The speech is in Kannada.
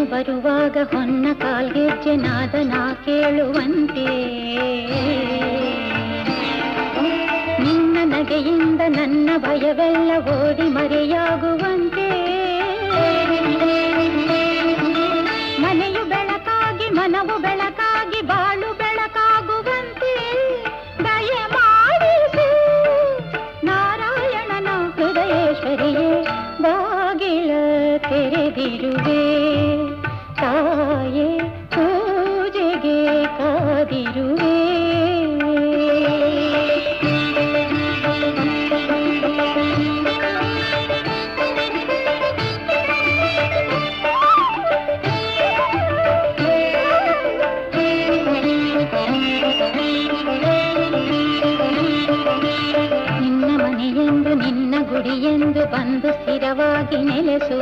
ನೀನು ಬರುವಾಗ ಹೊನ್ನ ಕಾಲ್ಗೆಜ್ಜೆ ನಾ ಕೇಳುವಂತೆ. ನಿನ್ನ ನಗೆಯಿಂದ ನನ್ನ ಭಯವೆಲ್ಲ ಓಡಿ ಮರೆಯಾಗುವಂತೆ. ಮನೆಯು ಬೆಳಕಾಗಿ, ಮನವು ಬೆಳಕಾಗಿ, ಬಾಳು ಬೆಳಕಾಗುವಂತೆ. ದಯ ಮಾಡಿಸು ನಾರಾಯಣನ ಹೃದಯೇಶ್ವರಿಯೇ, ಬಾಗಿಲ ತೆರೆದಿರುವೆ. ಮನೆಯೆಂದು ನಿನ್ನ ಗುಡಿಯೆಂದು ಬಂದು ಸ್ಥಿರವಾಗಿ ನೆಲೆಸು.